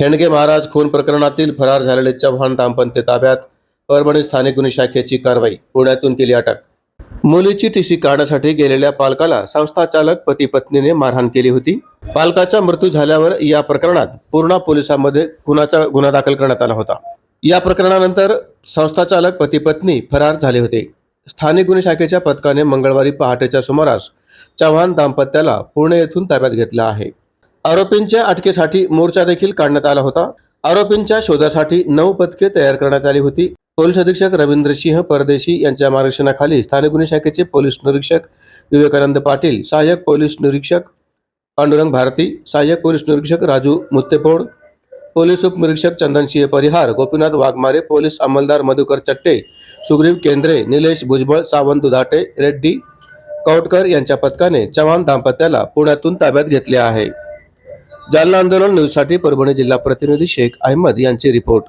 खेणगे महाराज खून प्रकरणातील फरार झालेले चव्हाण दाम्पत्य ताब्यात परभणी स्थानिक गुन्हे शाखेची कारवाई पुण्यातून केली अटक. मुलीची टीसी काढण्यासाठी गेलेल्या पालकाला संस्था चालक पती पत्नीने मारहाण केली होती. पालकाचा मृत्यू झाल्यावर या प्रकरणात पूर्णा पोलिसांमध्ये खुनाचा गुन्हा दाखल करण्यात आला होता. या प्रकरणानंतर संस्था चालक पती पत्नी फरार झाले होते. स्थानिक गुन्हे शाखेच्या पथकाने मंगळवारी पहाटेच्या सुमारास चव्हाण दाम्पत्याला पुणे येथून ताब्यात घेतला आहे. आरोपींच्या अटकेसाठी मोर्चा देखील काढण्यात आला होता. आरोपींच्या शोधासाठी नऊ पथके तयार करण्यात आली होती. पोलीस अधीक्षक रवींद्र सिंह परदेशी यांच्या मार्गदर्शनाखाली स्थानिक गुन्हे शाखेचे पोलीस निरीक्षक विवेकानंद पाटील सहाय्यक पोलीस निरीक्षक पांडुरंग भारती सहाय्यक पोलीस निरीक्षक राजू मुत्तेपोड पोलीस उपनिरीक्षक चंदनसिंह परिहार गोपीनाथ वाघमारे पोलीस अंमलदार मधुकर चट्टे सुग्रीव केंद्रे निलेश भुजबळ सावंत दुधाटे रेड्डी कौटकर यांच्या पथकाने चव्हाण दाम्पत्याला पुण्यातून ताब्यात घेतले आहे. जालना आंदोलन न्यूजसाठी परभणी जिल्हा प्रतिनिधी शेख अहमद यांची रिपोर्ट.